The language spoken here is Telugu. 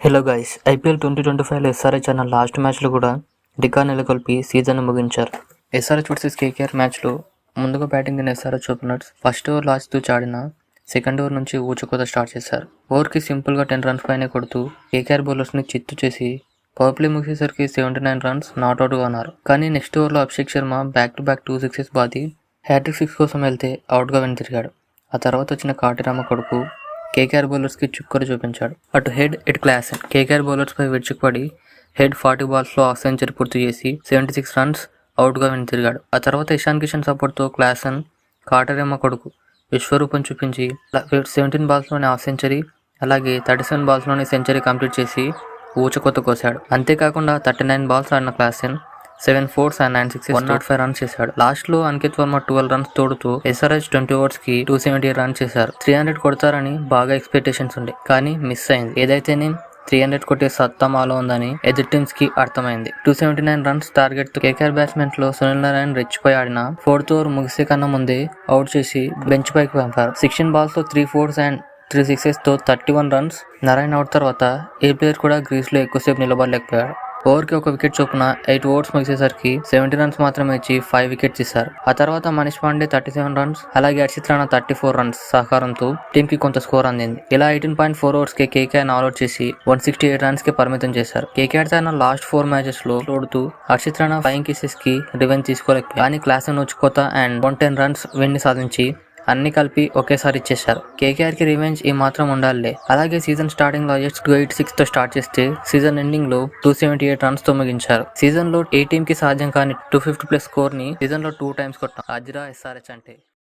Hello guys IPL twenty twenty ఫైవ్లో ఎస్ఆర్హెచ్ అన్న లాస్ట్ మ్యాచ్లో కూడా డికా నెలకొల్పి సీజన్ ముగించారు. ఎస్ఆర్హెచ్ వర్సెస్ కేకేఆర్ మ్యాచ్లో ముందుగా బ్యాటింగ్ దిన SRH openers first over last చాడిన second over నుంచి ఊచకోత స్టార్ట్ చేశారు. ఓవర్కి సింపుల్గా టెన్ రన్స్ పైన కొడుతూ కేకేఆర్ బౌలర్స్ని చిత్తు చేసి పవర్ ప్లే ముగిసేసరికి సెవెంటీ నైన్ రన్స్ నాట్అవుట్గా ఉన్నారు. కానీ నెక్స్ట్ ఓవర్లో Abhishek Sharma back to back two sixes బాది హ్యాట్రిక్ సిక్స్ కోసం వెళ్తే అవుట్గా వెనుతిరిగాడు ఆ తర్వాత వచ్చిన కాటిరామ కొడుకు కేకేఆర్ బౌలర్స్కి చుక్కరు చూపించాడు. అటు హెడ్ ఇటు క్లాస్ కేకేఆర్ బౌలర్స్పై విరుచుకుపడి హెడ్ ఫార్టీ బాల్స్లో హాఫ్ సెంచరీ పూర్తి చేసి సెవెంటీ సిక్స్ రన్స్ అవుట్గా వెనుతిరిగాడు ఆ తర్వాత ఇషాన్ కిషన్ సపోర్ట్తో క్లాసన్ కాటరేమ కొడుకు విశ్వరూపం చూపించి సెవెంటీన్ బాల్స్లోనే హాఫ్ సెంచరీ అలాగే థర్టీ సెవెన్ బాల్స్లోనే సెంచరీ కంప్లీట్ చేసి ఊచకొత్త కోశాడు అంతేకాకుండా థర్టీ నైన్ బాల్స్ ఆడిన Klaasen seven fours and nine six one not five runs చేశాడు. లాస్ట్లో అంకిత్ వర్మ ట్వెల్వ్ రన్స్ తోడుతూ ఎస్ఆర్హెచ్ ట్వంటీ ఓవర్స్కి టూ సెవెంటీ రన్స్ చేశారు. త్రీ హండ్రెడ్ కొడతారని బాగా ఎక్స్పెక్టేషన్స్ ఉండే. కానీ మిస్ అయింది. ఏదైతేనే త్రీ హండ్రెడ్ కొట్టే సత్తా మాలో ఉందని ఎదురు టీమ్స్కి అర్థమైంది. టూ సెవెంటీ నైన్ రన్స్ టార్గెట్తో కేకేఆర్ బ్యాట్స్మెన్లో సునీల్ నారాయణ రెచ్చిపోయి ఆడిన ఫోర్త్ ఓవర్ ముగిసే కన్నా ముందే అవుట్ చేసి బెంచ్ పైకి పంపారు. సిక్స్టీన్ బాల్స్తో three fours and three సిక్సెస్తో thirty one runs Narayan out తర్వాత ఏ ప్లేయర్ కూడా గ్రీస్లో ఎక్కువసేపు నిలబడలేకపోయాడు. ఓవర్కి ఒక వికెట్ చొప్పున ఎయిట్ ఓవర్స్ ముగిసేసరికి సెవెంటీ రన్స్ మాత్రమే ఇచ్చి ఫైవ్ వికెట్స్ ఇస్తారు ఆ తర్వాత Manish Pandey thirty seven runs అలాగే Harshit Rana thirty four runs సహకారంతో టీంకి కొంత స్కోర్ అందింది. ఇలా ఎయిటీన్ పాయింట్ ఫోర్ ఓవర్స్కి కేకేఆర్ అవుట్ చేసి వన్ సిక్స్టీ ఎయిట్ రన్స్కి పరిమితం చేశారు. కేకేఆర్ తన లాస్ట్ ఫోర్ మ్యాచెస్లో ఓడుతూ హర్షిత్ రాణా ఫైవ్ కేసెస్కి రివెంజ్ తీసుకోలేకపోయారు. కానీ క్లాస్ నోచుకోత and one ten runs win సాధించి అన్ని కలిపి ఒకేసారి ఇచ్చేశారు. కేకేఆర్కి రివెంజ్ ఈ మాత్రం ఉండాలి. అలాగే సీజన్ స్టార్టింగ్లో జస్ట్ టూ ఎయిట్ సిక్స్తో స్టార్ట్ చేస్తే సీజన్ ఎండింగ్లో టూ సెవెంటీ ఎయిట్ రన్స్తో ముగించారు. సీజన్లో ఏ టీమ్కి సాధ్యం కాని టూ ఫిఫ్టీ ప్లస్ స్కోర్ని సీజన్లో టూ టైమ్స్ కొట్టాం అజ్రా ఎస్ఆర్హెచ్ అంటే.